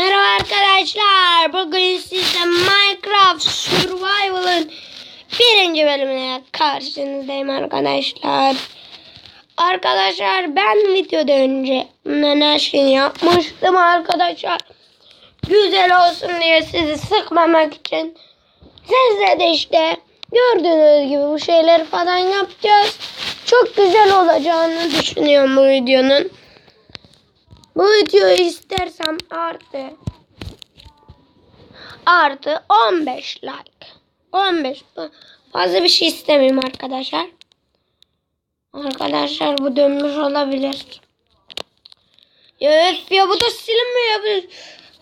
arkadaşlar. Bugün sizle Minecraft Survival'ın birinci bölümüne karşınızdayım arkadaşlar. Arkadaşlar ben videoda önce şeyi yapmıştım arkadaşlar. Güzel olsun diye sizi sıkmamak için. Sizle de işte gördüğünüz gibi bu şeyleri falan yapacağız. Çok güzel olacağını düşünüyorum bu videonun. Bu videoyu istersem artı artı 15 like. 15. Fazla bir şey istemiyorum arkadaşlar. Arkadaşlar bu dönmüş olabilir. Ya öf ya bu da silinmiyor.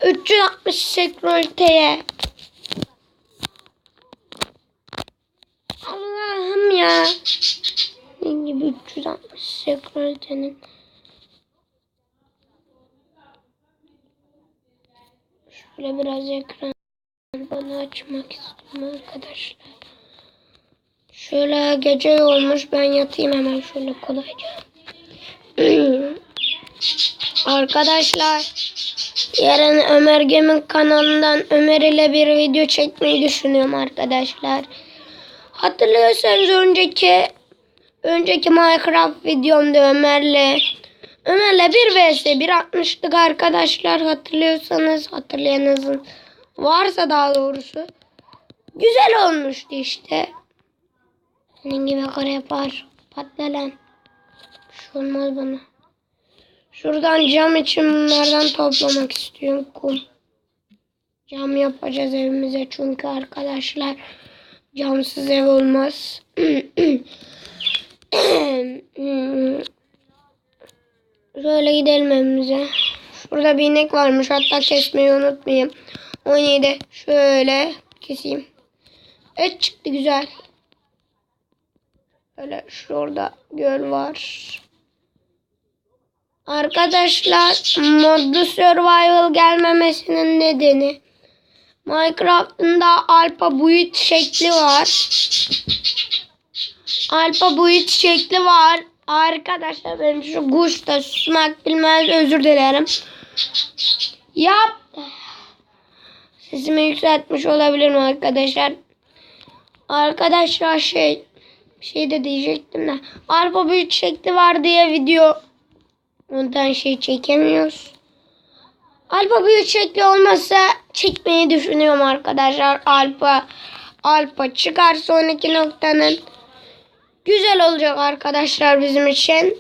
Bu 360 sekroriteye. Allah'ım ya. Ne gibi 360 sekronitenin. Şöyle biraz ekran bana açmak istiyorum arkadaşlar. Şöyle gece olmuş ben yatayım hemen şöyle kolayca. arkadaşlar yarın Ömer Gem'in kanalından Ömer ile bir video çekmeyi düşünüyorum arkadaşlar. Hatırlıyorsanız önceki önceki Minecraft videomda Ömer'le Ömer'le bir vs bir atmıştık arkadaşlar hatırlıyorsanız hatırlayanınız varsa daha doğrusu. Güzel olmuştu işte. Senin gibi kara yapar. Patla lan. Bir şey olmaz bana. Şuradan cam için bunlardan toplamak istiyorum. Kum. Cam yapacağız evimize çünkü arkadaşlar camsız ev olmaz. Şöyle gidelim evimize. Şurada bir inek varmış. Hatta kesmeyi unutmayayım. 17. Şöyle keseyim. Et çıktı güzel. Böyle şurada göl var. Arkadaşlar modlu survival gelmemesinin nedeni Minecraft'ın da alfa boyut şekli var. Alfa boyut şekli var. Arkadaşlar benim şu kuşta susmak bilmez özür dilerim. Yap. Sesimi yükseltmiş olabilirim arkadaşlar. Arkadaşlar şey bir şey de diyecektim de. Alfa boyut şekli var diye video ondan şey çekemiyoruz. Alfa büyük şekli olmasa çekmeyi düşünüyorum arkadaşlar. Alfa alfa çıkar sonraki noktanın. Güzel olacak arkadaşlar bizim için.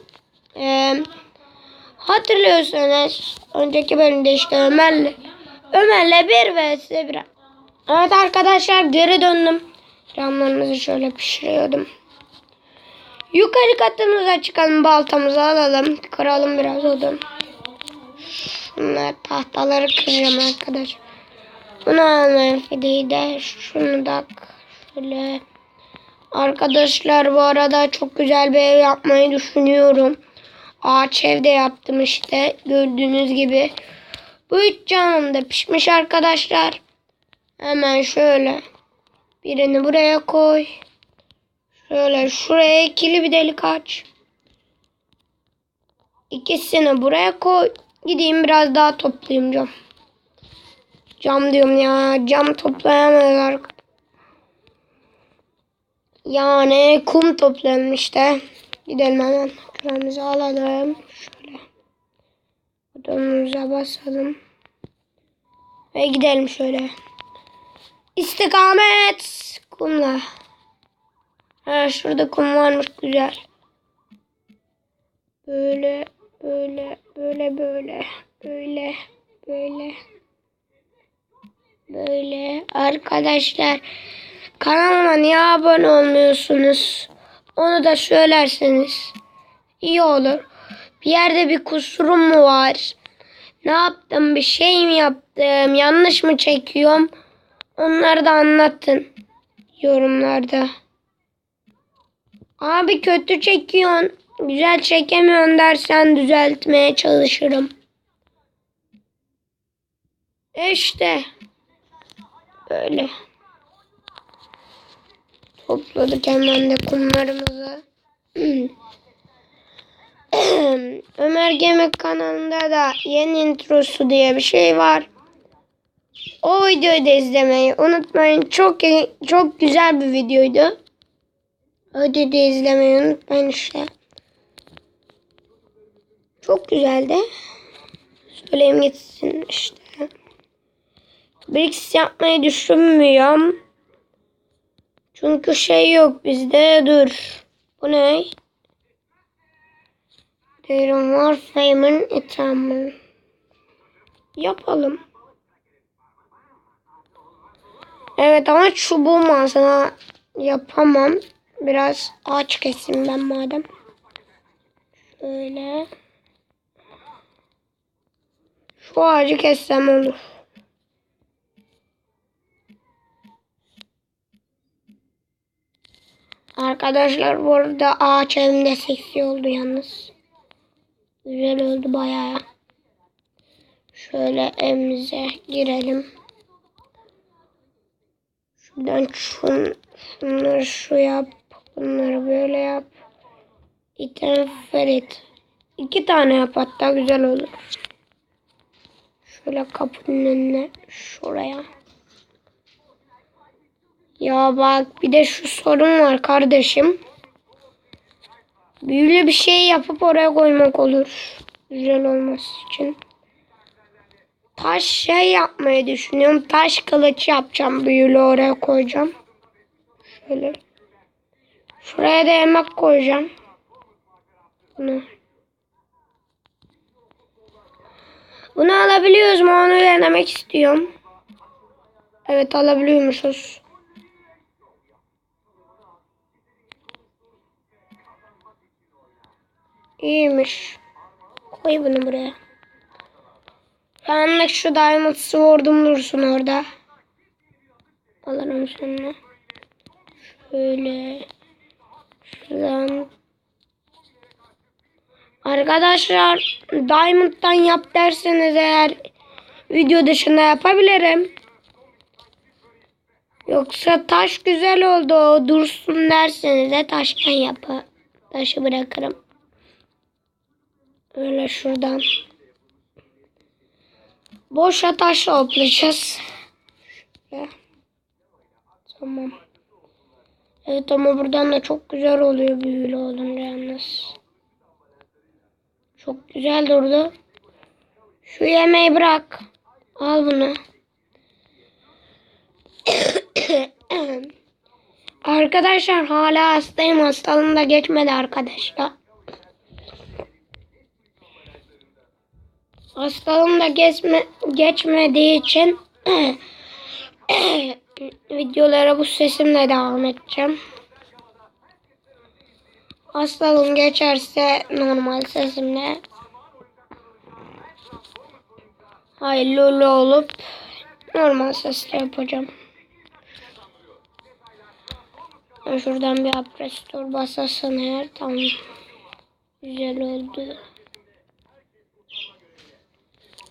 Ee, hatırlıyorsanız önceki bölümde işte Ömer'le Ömer'le bir vs bir. Evet arkadaşlar geri döndüm. Camlarımızı şöyle pişiriyordum. Yukarı katımıza çıkalım baltamızı alalım. Kıralım biraz odun. Şunlar tahtaları kıracağım arkadaş. Bunu almayın fideyi de. Şunu da şöyle. Arkadaşlar bu arada çok güzel bir ev yapmayı düşünüyorum. Ağaç evde yaptım işte. Gördüğünüz gibi. Bu üç canım da pişmiş arkadaşlar. Hemen şöyle. Birini buraya koy. Şöyle şuraya ikili bir delik aç. İkisini buraya koy. Gideyim biraz daha toplayayım cam. Cam diyorum ya. Cam toplayamıyorlar. Yani kum toplayalım işte. Gidelim hemen. Küremizi alalım. Şöyle. Odamıza basalım. Ve gidelim şöyle. İstikamet. Kumla. Ha şurada kum varmış güzel. Böyle böyle böyle böyle böyle böyle böyle arkadaşlar kanalıma niye abone olmuyorsunuz? Onu da söylerseniz iyi olur. Bir yerde bir kusurum mu var? Ne yaptım? Bir şey mi yaptım? Yanlış mı çekiyorum? Onları da anlatın yorumlarda. Abi kötü çekiyorsun. Güzel çekemiyorsun dersen düzeltmeye çalışırım. İşte. Böyle. Topladık hemen de kumlarımızı. Ömer Gemek kanalında da yeni introsu diye bir şey var. O videoyu da izlemeyi unutmayın. Çok çok güzel bir videoydu. O videoyu da izlemeyi unutmayın işte. Çok güzeldi. Söyleyeyim gitsin işte. Brix yapmayı düşünmüyorum. Çünkü şey yok bizde. Dur. Bu ne? Derin var. Fame'in itamı. Yapalım. Evet ama çubuğum aslında yapamam. Biraz ağaç keseyim ben madem. Şöyle. Şu ağacı kessem olur. Arkadaşlar bu arada ağaç evimde seksi oldu yalnız. Güzel oldu bayağı. Şöyle evimize girelim. Şuradan şun, şunları şu yap. Bunları böyle yap. İten Ferit. İki tane yap hatta güzel olur. Şöyle kapının önüne şuraya. Ya bak bir de şu sorun var kardeşim. Büyülü bir şey yapıp oraya koymak olur. Güzel olması için. Taş şey yapmayı düşünüyorum. Taş kılıç yapacağım. Büyülü oraya koyacağım. Şöyle. Şuraya da yemek koyacağım. Bunu. Bunu alabiliyoruz mu? Onu denemek istiyorum. Evet alabiliyormuşuz. İyiymiş. Koy bunu buraya. Anlık şu Diamond Sword'um dursun orada. Alırım sonra. Şöyle. Şuradan. Arkadaşlar Diamond'dan yap derseniz eğer video dışında yapabilirim. Yoksa taş güzel oldu o dursun derseniz de taştan yapı. Taşı bırakırım. Öyle şuradan. Boşa taş toplayacağız. Şöyle. Tamam. Evet ama buradan da çok güzel oluyor büyülü olunca yalnız. Çok güzel durdu. Şu yemeği bırak. Al bunu. arkadaşlar hala hastayım. Hastalığım da geçmedi arkadaşlar. Hastalığım da geçme, geçmediği için videolara bu sesimle devam edeceğim. Hastalığım geçerse normal sesimle hayırlı olup normal sesle yapacağım. Şuradan bir aprestor basasın eğer tamam. Güzel oldu.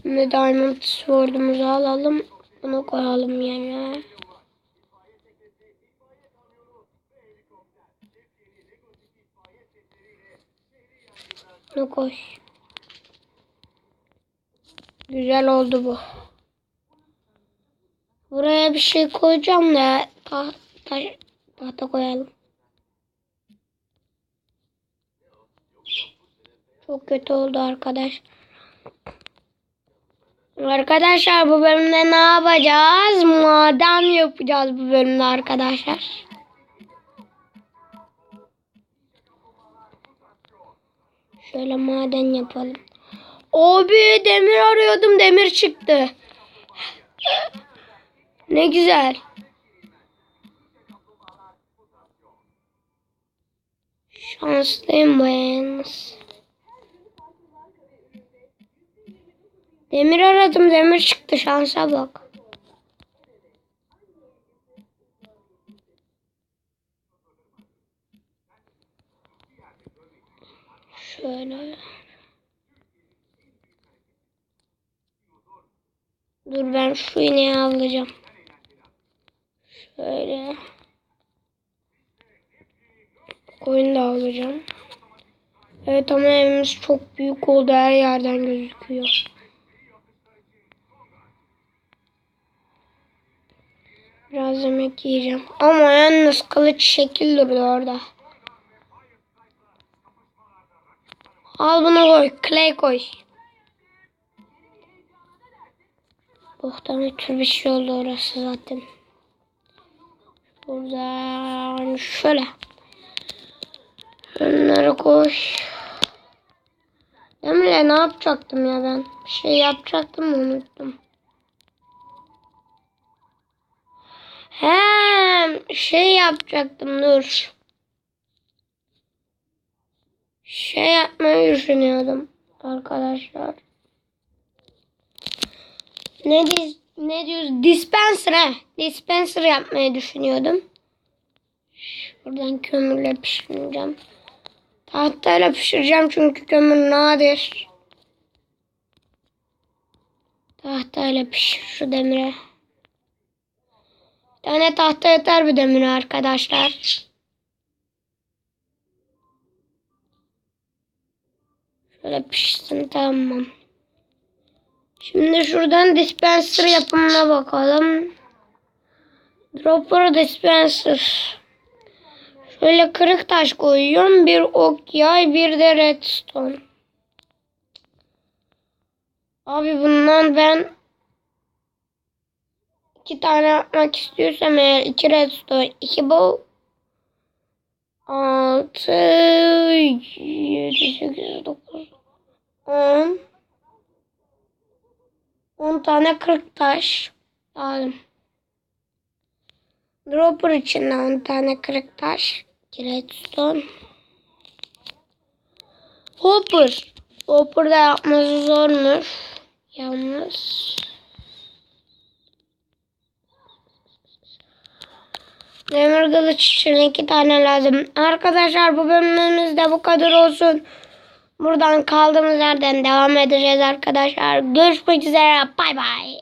Şimdi Diamond Sword'umuzu alalım. Bunu koyalım yerine. Bunu koy. Güzel oldu bu. Buraya bir şey koyacağım da ta ta tahta koyalım. Çok kötü oldu arkadaş. Arkadaşlar bu bölümde ne yapacağız? Maden yapacağız bu bölümde arkadaşlar. Şöyle maden yapalım. Abi demir arıyordum demir çıktı. Ne güzel. Şanslıyım bayanız. Demir aradım demir çıktı şansa bak. Şöyle. Dur ben şu ineği alacağım. Şöyle. Koyun da alacağım. Evet ama evimiz çok büyük oldu. Her yerden gözüküyor. Biraz yemek yiyeceğim. Ama yalnız kılıç şekil duruyor orada. Al bunu koy. Clay koy. Boktan ötürü bir şey oldu orası zaten. Buradan şöyle. Bunları koy. Emre ne yapacaktım ya ben? Bir şey yapacaktım unuttum. He, şey yapacaktım dur. Şey yapmayı düşünüyordum arkadaşlar. Ne dis ne diyoruz? Dispenser he. Dispenser yapmayı düşünüyordum. Şuradan kömürle pişireceğim. Tahtayla pişireceğim çünkü kömür nadir. Tahtayla pişir şu demire. Bir tane tahta yeter bu demire arkadaşlar. Şöyle pişsin tamam. Şimdi şuradan dispenser yapımına bakalım. Dropper dispenser. Şöyle kırık taş koyuyorum. Bir ok yay bir de redstone. Abi bundan ben iki tane yapmak istiyorsam eğer iki redstone, iki bow, altı, yedi, sekiz, dokuz, on, on tane kırık taş lazım. Dropper için de 10 tane kırık taş. iki Redstone. Hopper. Hopper da yapması zormuş. Yalnız. Demir kılıç için iki tane lazım. Arkadaşlar bu bölümümüz de bu kadar olsun. Buradan kaldığımız yerden devam edeceğiz arkadaşlar. Görüşmek üzere. Bay bay.